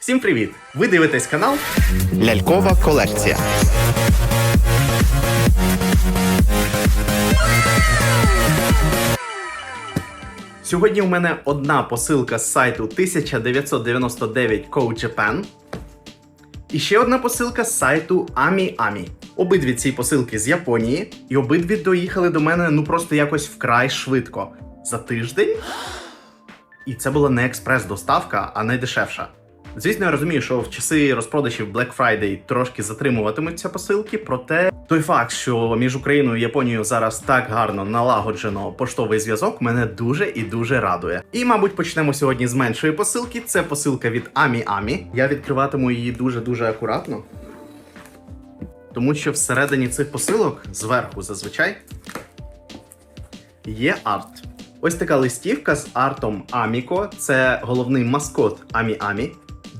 Всім привіт! Ви дивитесь канал Лялькова колекція. Сьогодні у мене одна посилка з сайту 1999 Code Japan. І ще одна посилка з сайту AmiAmi. Обидві ці посилки з Японії, і обидві доїхали до мене ну просто якось вкрай швидко. За тиждень. І це була не експрес-доставка, а найдешевша. Звісно, я розумію, що в часи розпродажів Black Friday трошки затримуватимуться посилки, проте той факт, що між Україною і Японією зараз так гарно налагоджено поштовий зв'язок, мене дуже і дуже радує. І, мабуть, почнемо сьогодні з меншої посилки. Це посилка від Амі Амі. Я відкриватиму її дуже дуже акуратно. Тому що всередині цих посилок зверху зазвичай є арт. Ось така листівка з артом Аміко. Це головний маскот Амі Амі.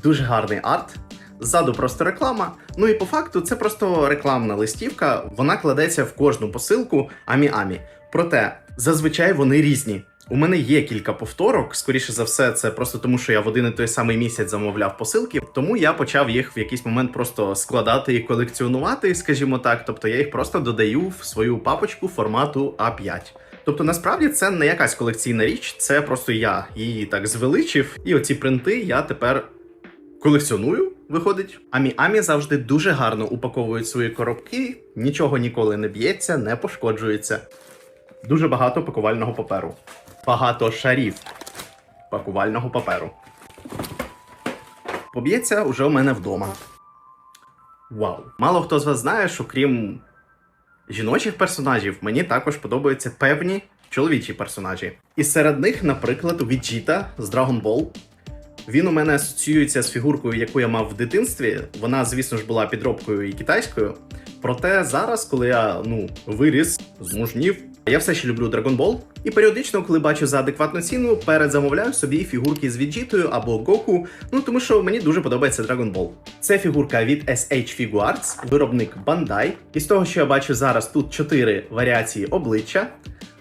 Дуже гарний арт. Ззаду просто реклама. Ну і по факту це просто рекламна листівка. Вона кладеться в кожну посилку Амі Амі. Проте зазвичай вони різні. У мене є кілька повторок. Скоріше за все, це просто тому, що я в один і той самий місяць замовляв посилки. Тому я почав їх в якийсь момент просто складати і колекціонувати, скажімо так. Тобто я їх просто додаю в свою папочку формату А5. Тобто, насправді це не якась колекційна річ, це просто я її так звеличив, і оці принти я тепер колекціоную. Виходить, Амі Амі завжди дуже гарно упаковують свої коробки, нічого ніколи не б'ється, не пошкоджується. Дуже багато пакувального паперу. Багато шарів пакувального паперу. Поб'ється уже у мене вдома. Вау! Мало хто з вас знає, що крім жіночих персонажів, мені також подобаються певні чоловічі персонажі. І серед них, наприклад, Віджіта з Dragon Ball. Він у мене асоціюється з фігуркою, яку я мав в дитинстві. Вона, звісно ж, була підробкою і китайською. Проте зараз, коли я ну виріс, змужнів, я все ще люблю Dragon Ball. І періодично, коли бачу за адекватну ціну, передзамовляю собі фігурки з Віджітою або Гоку. Ну тому що мені дуже подобається Dragon Ball. Це фігурка від SH Figuarts, виробник Bandai. І з того, що я бачу зараз, тут чотири варіації обличчя.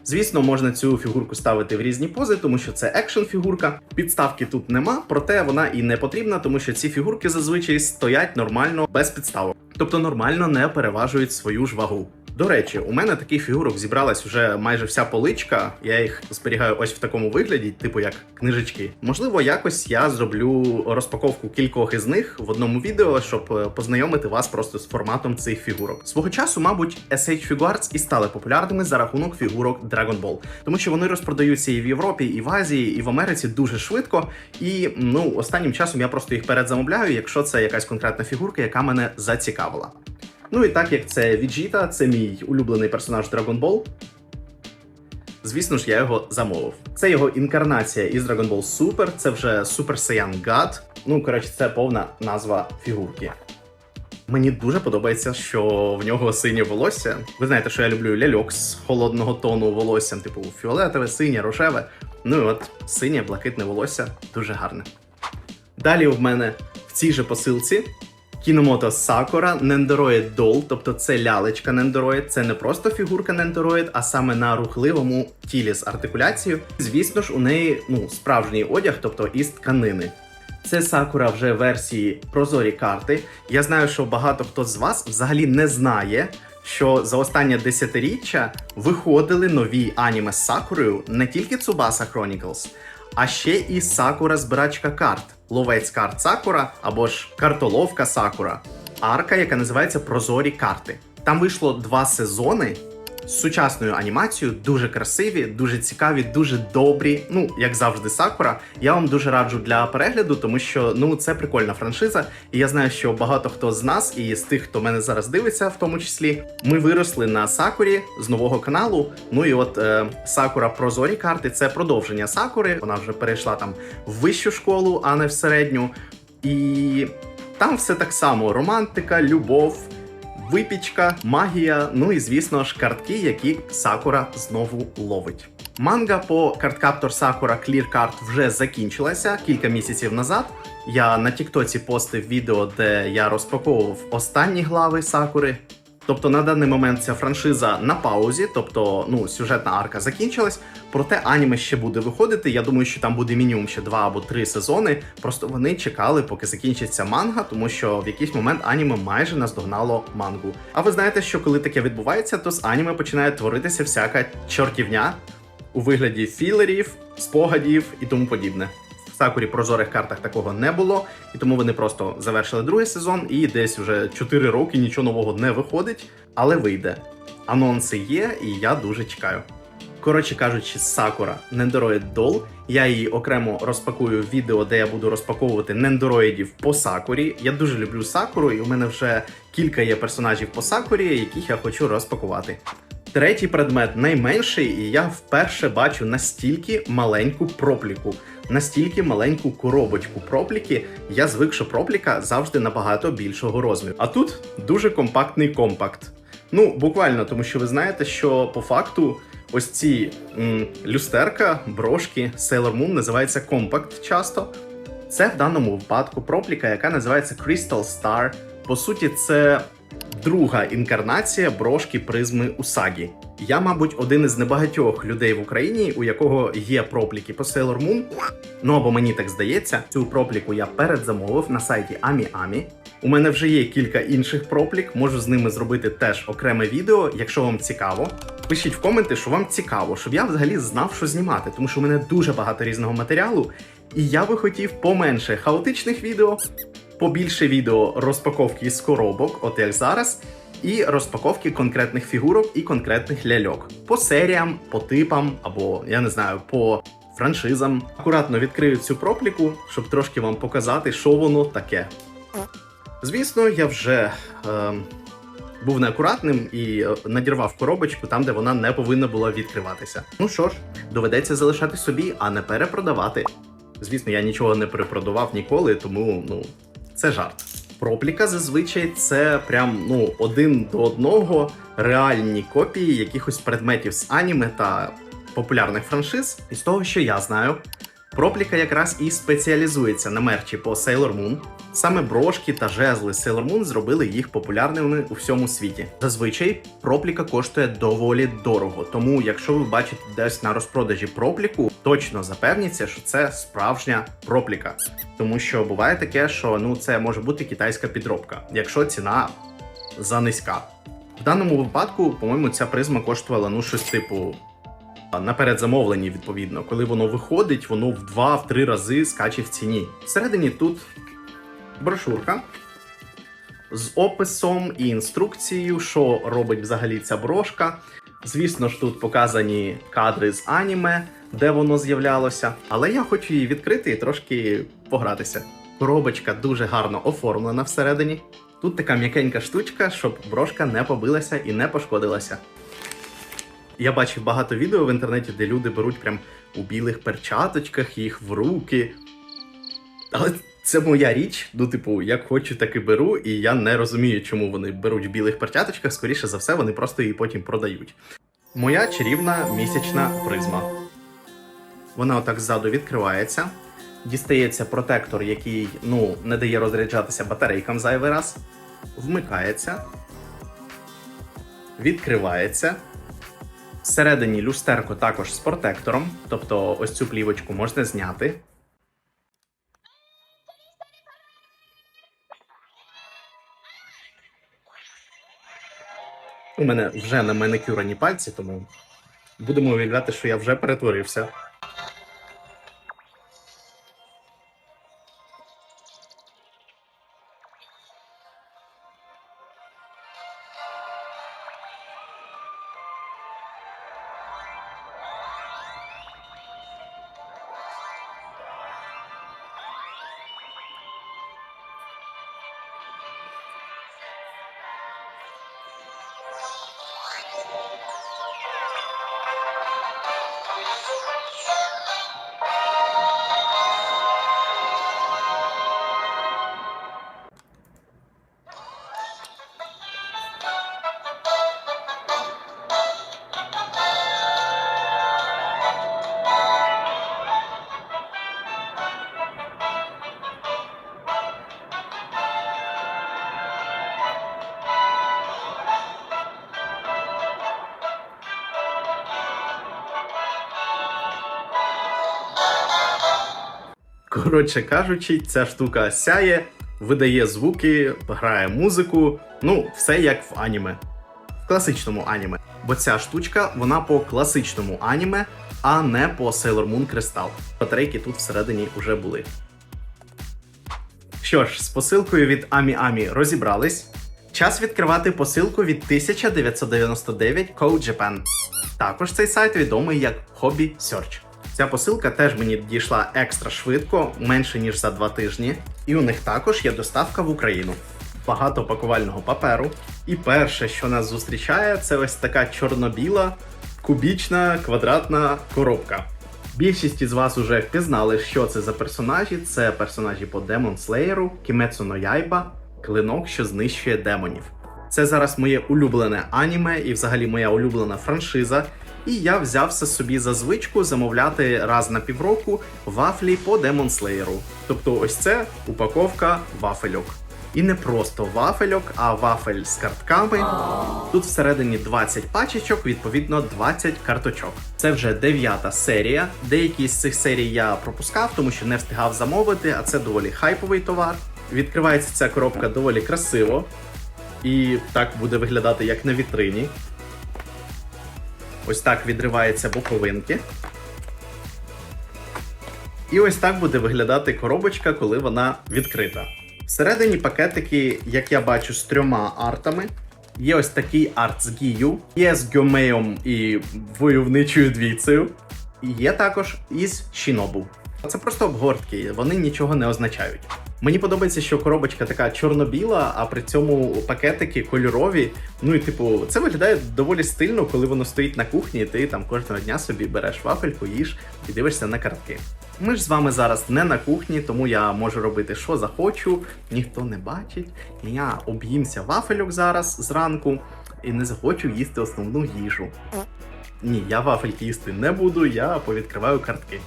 Звісно, можна цю фігурку ставити в різні пози, тому що це екшн фігурка. Підставки тут нема, проте вона і не потрібна, тому що ці фігурки зазвичай стоять нормально без підставок, тобто нормально не переважують свою ж вагу. До речі, у мене таких фігурок зібралась вже майже вся поличка. Я їх зберігаю ось в такому вигляді, типу як книжечки. Можливо, якось я зроблю розпаковку кількох із них в одному відео, щоб е, познайомити вас просто з форматом цих фігурок. Свого часу, мабуть, SH Figuarts і стали популярними за рахунок фігурок Dragon Ball, тому що вони розпродаються і в Європі, і в Азії, і в Америці дуже швидко. І ну останнім часом я просто їх передзамовляю, якщо це якась конкретна фігурка, яка мене зацікавила. Ну і так як це Віджіта, це мій улюблений персонаж Dragon Ball. Звісно ж, я його замовив. Це його інкарнація із Dragon Ball Super, це вже Super Saiyan God. Ну, коротше, це повна назва фігурки. Мені дуже подобається, що в нього синє волосся. Ви знаєте, що я люблю ляльок з холодного тону волоссям, типу фіолетове, синє, рожеве. Ну і от синє, блакитне волосся дуже гарне. Далі в мене в цій же посилці Кіномото Сакура Нендороїд Дол, тобто це лялечка Нендороїд, це не просто фігурка Нендороїд, а саме на рухливому тілі з артикуляцією. Звісно ж, у неї ну, справжній одяг, тобто із тканини. Це Сакура вже версії прозорі карти. Я знаю, що багато хто з вас взагалі не знає, що за останнє десятиріччя виходили нові аніме з Сакурою не тільки Tsubasa Chronicles, а ще і Сакура збирачка карт, ловець карт Сакура або ж картоловка Сакура, арка, яка називається Прозорі карти. Там вийшло два сезони сучасною анімацією, дуже красиві, дуже цікаві, дуже добрі. Ну, як завжди, Сакура. Я вам дуже раджу для перегляду, тому що ну це прикольна франшиза. І я знаю, що багато хто з нас, і з тих, хто мене зараз дивиться, в тому числі, ми виросли на Сакурі з нового каналу. Ну і от е, Сакура Прозорі карти це продовження Сакури. Вона вже перейшла там в вищу школу, а не в середню. І там все так само: романтика, любов. Випічка, магія, ну і звісно ж картки, які Сакура знову ловить. Манга по карткаптор Сакура Clear Card вже закінчилася кілька місяців назад. Я на Тіктоці постив відео, де я розпаковував останні глави Сакури. Тобто на даний момент ця франшиза на паузі, тобто ну сюжетна арка закінчилась. Проте аніме ще буде виходити. Я думаю, що там буде мінімум ще два або три сезони. Просто вони чекали, поки закінчиться манга, тому що в якийсь момент аніме майже наздогнало мангу. А ви знаєте, що коли таке відбувається, то з аніме починає творитися всяка чортівня у вигляді філерів, спогадів і тому подібне. Сакурі прозорих картах такого не було, і тому вони просто завершили другий сезон, і десь вже 4 роки нічого нового не виходить, але вийде. Анонси є, і я дуже чекаю. Коротше кажучи, Сакура Нендороїд Дол. Я її окремо розпакую в відео, де я буду розпаковувати нендороїдів по Сакурі. Я дуже люблю Сакуру, і у мене вже кілька є персонажів по Сакурі, яких я хочу розпакувати. Третій предмет найменший, і я вперше бачу настільки маленьку пропліку, настільки маленьку коробочку пропліки. Я звик, що пропліка завжди набагато більшого розміру. А тут дуже компактний компакт. Ну, буквально, тому що ви знаєте, що по факту ось ці м, люстерка, брошки Sailor Moon називається компакт часто. Це в даному випадку пропліка, яка називається Crystal Star. По суті, це друга інкарнація брошки призми Усагі. Я, мабуть, один із небагатьох людей в Україні, у якого є пропліки по Sailor Moon. Ну або мені так здається, цю пропліку я передзамовив на сайті AmiAmi. У мене вже є кілька інших проплік, можу з ними зробити теж окреме відео, якщо вам цікаво. Пишіть в коменти, що вам цікаво, щоб я взагалі знав, що знімати, тому що у мене дуже багато різного матеріалу, і я би хотів поменше хаотичних відео, побільше відео розпаковки з коробок, от як зараз, і розпаковки конкретних фігурок і конкретних ляльок по серіям, по типам, або я не знаю, по франшизам. Акуратно відкрию цю пропліку, щоб трошки вам показати, що воно таке. Звісно, я вже е, був неакуратним і е, надірвав коробочку там, де вона не повинна була відкриватися. Ну що ж, доведеться залишати собі, а не перепродавати. Звісно, я нічого не перепродавав ніколи, тому ну це жарт. Пропліка зазвичай це прям ну один до одного реальні копії якихось предметів з аніме та популярних франшиз. І з того, що я знаю, пропліка якраз і спеціалізується на мерчі по Sailor Moon. Саме брошки та жезли Sailor Moon зробили їх популярними у всьому світі. Зазвичай пропліка коштує доволі дорого, тому якщо ви бачите десь на розпродажі пропліку, точно запевніться, що це справжня пропліка. Тому що буває таке, що ну це може бути китайська підробка, якщо ціна занизька. В даному випадку, по-моєму, ця призма коштувала ну щось типу на передзамовленні, відповідно. Коли воно виходить, воно в 2-3 рази скаче в ціні. Всередині тут брошурка з описом і інструкцією, що робить взагалі ця брошка. Звісно ж, тут показані кадри з аніме, де воно з'являлося. Але я хочу її відкрити і трошки погратися. Коробочка дуже гарно оформлена всередині. Тут така м'якенька штучка, щоб брошка не побилася і не пошкодилася. Я бачив багато відео в інтернеті, де люди беруть прям у білих перчаточках їх в руки. Але це моя річ. Ну, типу, як хочу, так і беру, і я не розумію, чому вони беруть в білих перчаточках. Скоріше за все, вони просто її потім продають. Моя чарівна місячна призма. Вона отак ззаду відкривається. Дістається протектор, який ну, не дає розряджатися батарейкам зайвий раз. Вмикається. Відкривається. Всередині люстерко також з протектором, тобто ось цю плівочку можна зняти. У мене вже на маникюрані пальці, тому будемо уявляти, що я вже перетворився. Коротше кажучи, ця штука сяє, видає звуки, грає музику. Ну, все як в аніме. В класичному аніме. Бо ця штучка, вона по класичному аніме, а не по Sailor Moon Crystal. Батарейки тут всередині вже були. Що ж, з посилкою від Амі Амі розібрались. Час відкривати посилку від 1999 Code Japan. Також цей сайт відомий як Hobby Search. Ця посилка теж мені дійшла екстра швидко, менше ніж за два тижні. І у них також є доставка в Україну. Багато пакувального паперу. І перше, що нас зустрічає, це ось така чорно-біла, кубічна квадратна коробка. Більшість із вас уже впізнали, що це за персонажі. Це персонажі по Demon Slayer, Kimetsu no клинок, що знищує демонів. Це зараз моє улюблене аніме і взагалі моя улюблена франшиза. І я взявся собі за звичку замовляти раз на півроку вафлі по Demon Slayer. Тобто, ось це упаковка вафельок. І не просто вафельок, а вафель з картками. Тут всередині 20 пачечок, відповідно 20 карточок. Це вже дев'ята серія. Деякі з цих серій я пропускав, тому що не встигав замовити, а це доволі хайповий товар. Відкривається ця коробка доволі красиво. І так буде виглядати як на вітрині. Ось так відриваються боковинки. І ось так буде виглядати коробочка, коли вона відкрита. Всередині пакетики, як я бачу, з трьома артами. Є ось такий арт з Гію, є з Гьомеєм і войовничою двійцею. І є також із Шінобу. Це просто обгортки, вони нічого не означають. Мені подобається, що коробочка така чорно-біла, а при цьому пакетики кольорові. Ну і типу, це виглядає доволі стильно, коли воно стоїть на кухні, і ти там кожного дня собі береш вафельку, їш і дивишся на картки. Ми ж з вами зараз не на кухні, тому я можу робити, що захочу, ніхто не бачить. Я об'їмся вафельок зараз зранку і не захочу їсти основну їжу. Ні, я вафельки їсти не буду, я повідкриваю картки.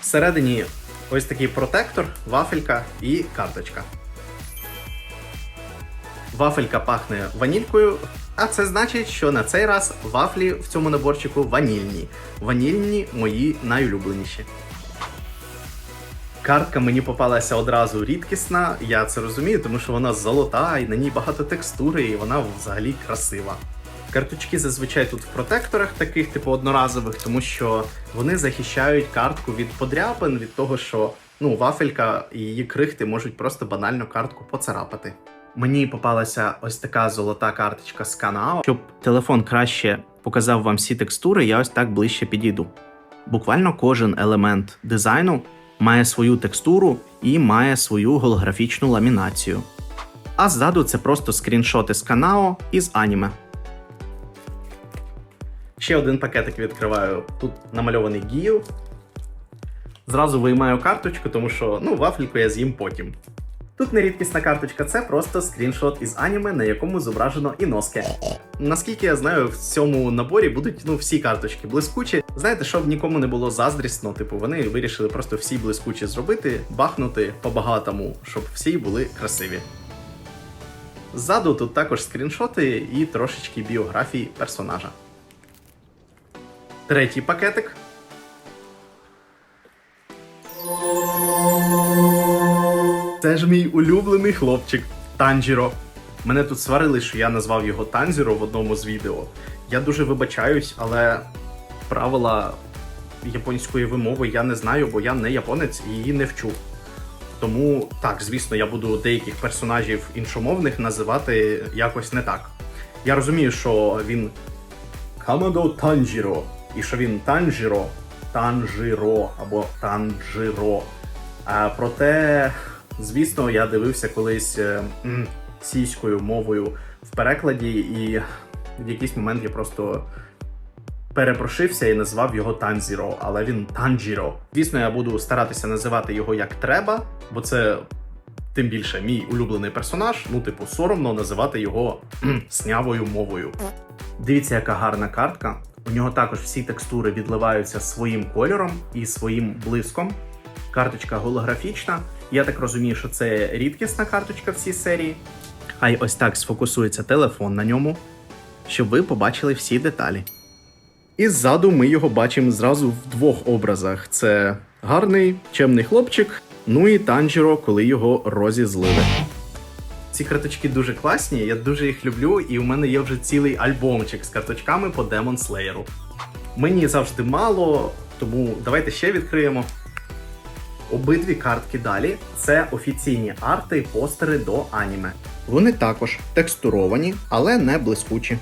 Всередині ось такий протектор, вафелька і карточка. Вафелька пахне ванількою, а це значить, що на цей раз вафлі в цьому наборчику ванільні. Ванільні мої найулюбленіші. Картка мені попалася одразу рідкісна, я це розумію, тому що вона золота і на ній багато текстури, і вона взагалі красива. Карточки зазвичай тут в протекторах, таких типу одноразових, тому що вони захищають картку від подряпин, від того, що ну, вафелька і її крихти можуть просто банально картку поцарапати. Мені попалася ось така золота карточка з каналу. Щоб телефон краще показав вам всі текстури, я ось так ближче підійду. Буквально кожен елемент дизайну має свою текстуру і має свою голографічну ламінацію. А ззаду це просто скріншоти з каналу із аніме. Ще один пакетик відкриваю. Тут намальований гію. Зразу виймаю карточку, тому що ну, вафельку я з'їм потім. Тут не рідкісна карточка, це просто скріншот із аніме, на якому зображено іноске. Наскільки я знаю, в цьому наборі будуть ну, всі карточки блискучі. Знаєте, щоб нікому не було заздрісно, типу, вони вирішили просто всі блискучі зробити, бахнути по-багатому, щоб всі були красиві. Ззаду тут також скріншоти і трошечки біографії персонажа. Третій пакетик. Це ж мій улюблений хлопчик Танжіро. Мене тут сварили, що я назвав його Танзіро в одному з відео. Я дуже вибачаюсь, але правила японської вимови я не знаю, бо я не японець і її не вчу. Тому так, звісно, я буду деяких персонажів іншомовних називати якось не так. Я розумію, що він Камадо Танжіро, і що він Танжіро, Танжіро або Танжіро. А проте, звісно, я дивився колись е, м, сійською мовою в перекладі, і в якийсь момент я просто перепрошився і назвав його Танзіро, але він Танжіро. Звісно, я буду старатися називати його як треба, бо це тим більше мій улюблений персонаж. Ну, типу, соромно називати його снявою мовою. Дивіться, яка гарна картка. У нього також всі текстури відливаються своїм кольором і своїм блиском. Карточка голографічна. Я так розумію, що це рідкісна карточка в цій серії. А й ось так сфокусується телефон на ньому, щоб ви побачили всі деталі. І ззаду ми його бачимо зразу в двох образах: це Гарний, чемний хлопчик. Ну і Танжіро, коли його розізлили. Ці карточки дуже класні, я дуже їх люблю, і у мене є вже цілий альбомчик з карточками по Demon Slayer. Мені завжди мало, тому давайте ще відкриємо. Обидві картки далі це офіційні арти і постери до аніме. Вони також текстуровані, але не блискучі.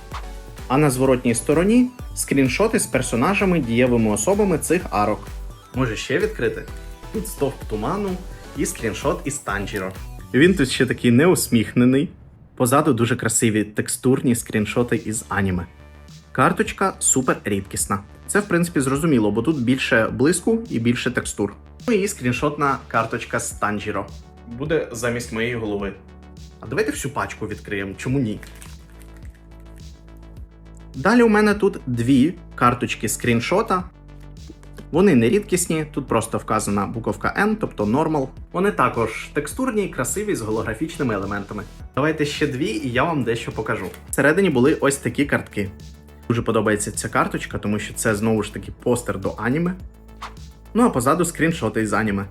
А на зворотній стороні скріншоти з персонажами, дієвими особами цих арок. Може ще відкрити? Тут стовп туману і скріншот із Танжіро. Він тут ще такий неусміхнений. Позаду дуже красиві текстурні скріншоти із аніме. Карточка супер рідкісна. Це, в принципі, зрозуміло, бо тут більше блиску і більше текстур. Ну і скріншотна карточка з Танжіро. Буде замість моєї голови. А давайте всю пачку відкриємо, чому ні? Далі у мене тут дві карточки скріншота. Вони не рідкісні, тут просто вказана буковка N, тобто Normal. Вони також текстурні, красиві з голографічними елементами. Давайте ще дві, і я вам дещо покажу. Всередині були ось такі картки. Дуже подобається ця карточка, тому що це знову ж таки постер до аніме. Ну а позаду скріншоти із аніме.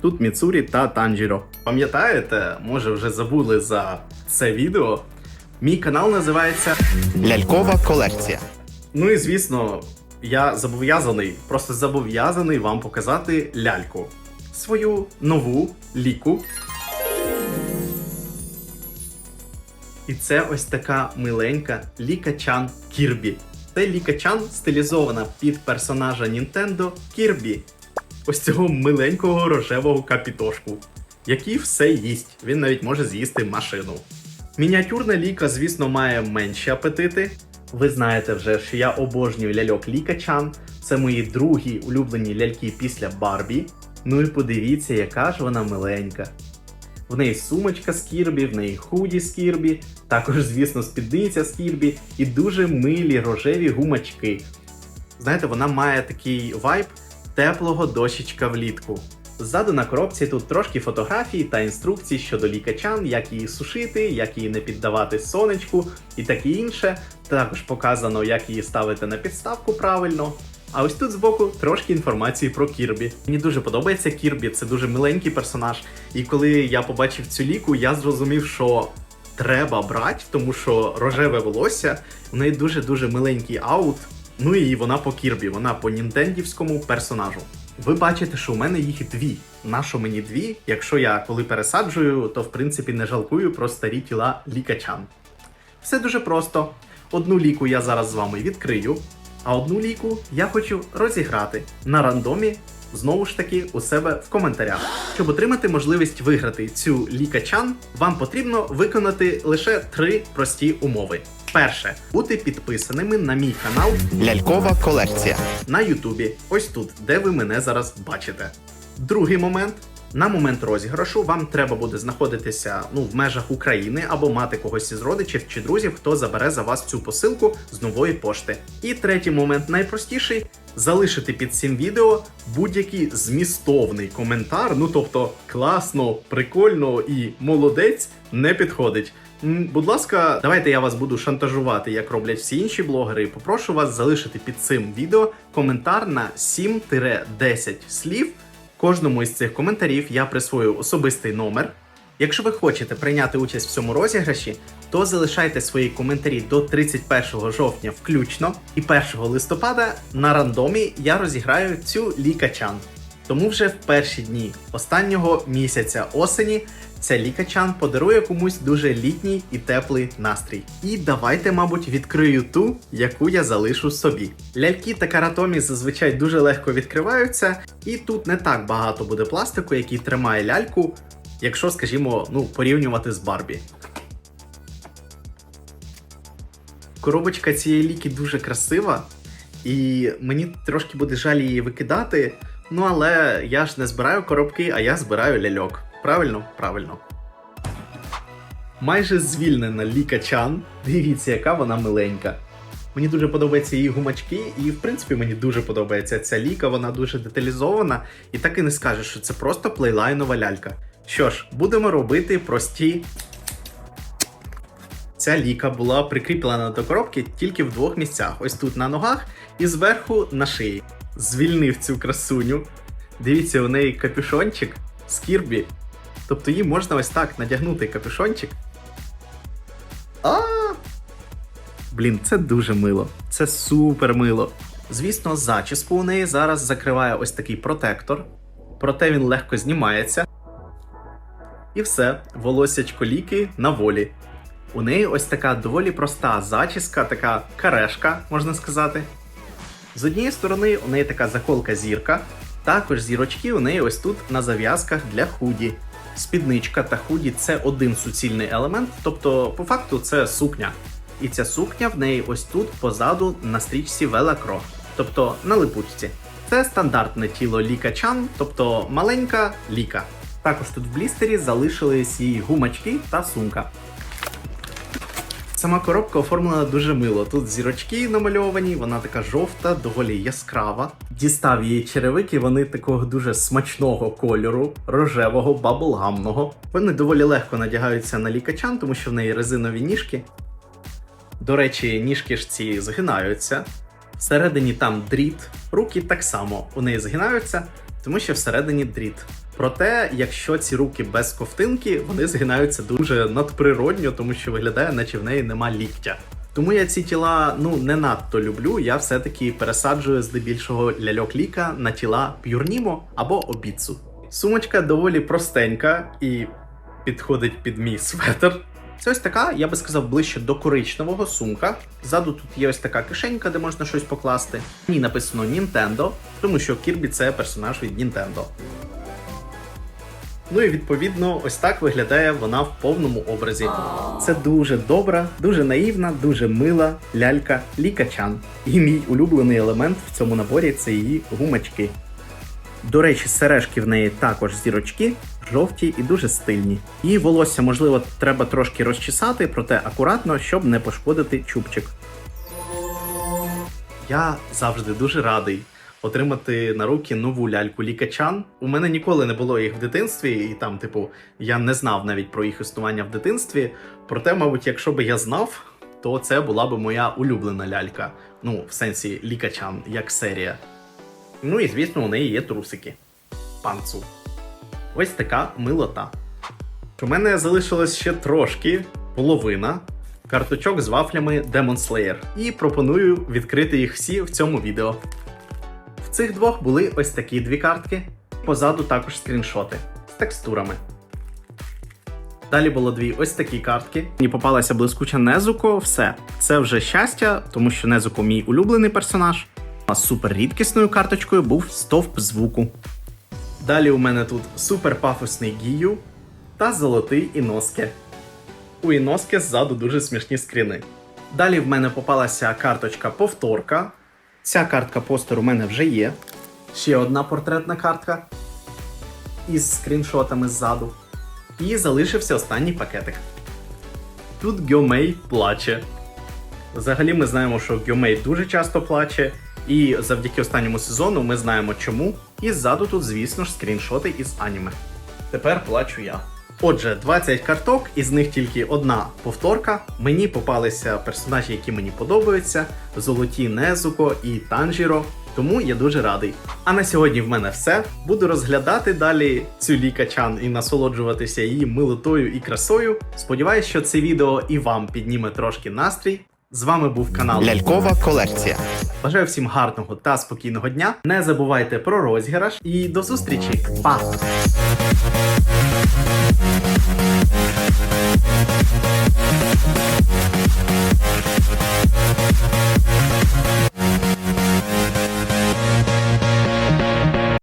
Тут Міцурі та Танжіро. Пам'ятаєте, може вже забули за це відео. Мій канал називається Лялькова колекція. Ну і звісно, я зобов'язаний, просто зобов'язаний вам показати ляльку. Свою нову ліку. І це ось така миленька Ліка-чан Кірбі. Це Ліка-чан стилізована під персонажа Nintendo Кірбі. Ось цього миленького рожевого капітошку, який все їсть. Він навіть може з'їсти машину. Мініатюрна ліка, звісно, має менші апетити. Ви знаєте вже, що я обожнюю ляльок Лікачан. Це мої другі улюблені ляльки після Барбі. Ну і подивіться, яка ж вона миленька. В неї сумочка з Кірбі, в неї худі з Кірбі, також, звісно, спідниця з Кірбі і дуже милі рожеві гумачки. Знаєте, вона має такий вайб теплого дощечка влітку. Ззаду на коробці тут трошки фотографій та інструкцій щодо лікачан, як її сушити, як її не піддавати сонечку і таке інше. Також показано, як її ставити на підставку правильно. А ось тут збоку трошки інформації про Кірбі. Мені дуже подобається Кірбі, це дуже миленький персонаж. І коли я побачив цю ліку, я зрозумів, що треба брати, тому що рожеве волосся, у неї дуже-дуже миленький аут. Ну і вона по Кірбі, вона по нінтендівському персонажу. Ви бачите, що у мене їх дві. Нащо мені дві? Якщо я коли пересаджую, то в принципі не жалкую про старі тіла лікачан. Все дуже просто. Одну ліку я зараз з вами відкрию, а одну ліку я хочу розіграти на рандомі. Знову ж таки, у себе в коментарях. Щоб отримати можливість виграти цю лікачан, вам потрібно виконати лише три прості умови. Перше бути підписаними на мій канал Лялькова колекція. на Ютубі, ось тут, де ви мене зараз бачите. Другий момент. На момент розіграшу вам треба буде знаходитися ну, в межах України або мати когось із родичів чи друзів, хто забере за вас цю посилку з нової пошти. І третій момент найпростіший залишити під цим відео будь-який змістовний коментар. Ну тобто класно, прикольно і молодець не підходить. Будь ласка, давайте я вас буду шантажувати, як роблять всі інші блогери. Попрошу вас залишити під цим відео коментар на 7-10 слів. Кожному із цих коментарів я присвою особистий номер. Якщо ви хочете прийняти участь в цьому розіграші, то залишайте свої коментарі до 31 жовтня включно, і 1 листопада на рандомі я розіграю цю лікачан. Тому вже в перші дні останнього місяця осені ця лікачан подарує комусь дуже літній і теплий настрій. І давайте, мабуть, відкрию ту, яку я залишу собі. Ляльки та каратомі зазвичай дуже легко відкриваються, і тут не так багато буде пластику, який тримає ляльку, якщо, скажімо, ну, порівнювати з Барбі. Коробочка цієї ліки дуже красива, і мені трошки буде жаль її викидати. Ну але я ж не збираю коробки, а я збираю ляльок. Правильно? Правильно. Майже звільнена Ліка Чан. Дивіться, яка вона миленька. Мені дуже подобаються її гумачки, і в принципі мені дуже подобається ця ліка, вона дуже деталізована, і так і не скажеш, що це просто плейлайнова лялька. Що ж, будемо робити прості. Ця ліка була прикріплена до коробки тільки в двох місцях: ось тут на ногах і зверху на шиї. Звільнив цю красуню. Дивіться, у неї капюшончик з Кірбі. Тобто їй можна ось так надягнути капюшончик. А! Блін, це дуже мило. Це супер мило. Звісно, зачіску у неї зараз закриває ось такий протектор, проте він легко знімається. І все, волосячко ліки на волі. У неї ось така доволі проста зачіска, така карешка, можна сказати. З однієї сторони, у неї така заколка зірка, також зірочки у неї ось тут на зав'язках для худі. Спідничка та худі це один суцільний елемент, тобто, по факту, це сукня. І ця сукня в неї ось тут позаду на стрічці велакро, тобто на липучці. Це стандартне тіло Ліка Чан, тобто маленька ліка. Також тут в блістері залишились її гумачки та сумка. Сама коробка оформлена дуже мило. Тут зірочки намальовані, вона така жовта, доволі яскрава. Дістав її черевики, вони такого дуже смачного кольору, рожевого, баблгамного. Вони доволі легко надягаються на лікачан, тому що в неї резинові ніжки. До речі, ніжки ж ці згинаються. Всередині там дріт, руки так само у неї згинаються, тому що всередині дріт. Проте, якщо ці руки без ковтинки, вони згинаються дуже надприродньо, тому що виглядає, наче в неї нема ліктя. Тому я ці тіла ну не надто люблю. Я все-таки пересаджую здебільшого ляльок ліка на тіла п'юрнімо або обіцу. Сумочка доволі простенька і підходить під мій светр. Це ось така, я би сказав, ближче до коричневого сумка. Ззаду тут є ось така кишенька, де можна щось покласти. В написано Nintendo, тому що Кірбі це персонаж від Nintendo. Ну і відповідно, ось так виглядає вона в повному образі. Це дуже добра, дуже наївна, дуже мила лялька Лікачан. І мій улюблений елемент в цьому наборі це її гумачки. До речі, сережки в неї також зірочки, жовті і дуже стильні. Її волосся, можливо, треба трошки розчесати, проте акуратно, щоб не пошкодити чубчик. Я завжди дуже радий отримати на руки нову ляльку лікачан. У мене ніколи не було їх в дитинстві, і там, типу, я не знав навіть про їх існування в дитинстві. Проте, мабуть, якщо би я знав, то це була би моя улюблена лялька. Ну, в сенсі лікачан, як серія. Ну і звісно, у неї є трусики. Панцу. Ось така милота. У мене залишилось ще трошки, половина карточок з вафлями Demon Slayer. І пропоную відкрити їх всі в цьому відео. Цих двох були ось такі дві картки. Позаду також скріншоти з текстурами. Далі було дві ось такі картки. Мені попалася блискуча Незуко, все. Це вже щастя, тому що Незуко мій улюблений персонаж. А супер рідкісною карточкою був стовп звуку. Далі у мене тут супер пафосний Гію та золотий Іноске. У Іноске ззаду дуже смішні скріни. Далі в мене попалася карточка повторка. Ця картка постер у мене вже є. Ще одна портретна картка із скріншотами ззаду. І залишився останній пакетик. Тут Гьомей плаче. Взагалі ми знаємо, що Гьомей дуже часто плаче, і завдяки останньому сезону ми знаємо чому. І ззаду тут, звісно ж, скріншоти із аніме. Тепер плачу я. Отже, 20 карток, із них тільки одна повторка. Мені попалися персонажі, які мені подобаються: золоті Незуко і Танжіро. Тому я дуже радий. А на сьогодні в мене все. Буду розглядати далі цю лікачан і насолоджуватися її милотою і красою. Сподіваюсь, що це відео і вам підніме трошки настрій. З вами був канал Лялькова колекція. Бажаю всім гарного та спокійного дня. Не забувайте про розіграш і до зустрічі. Па!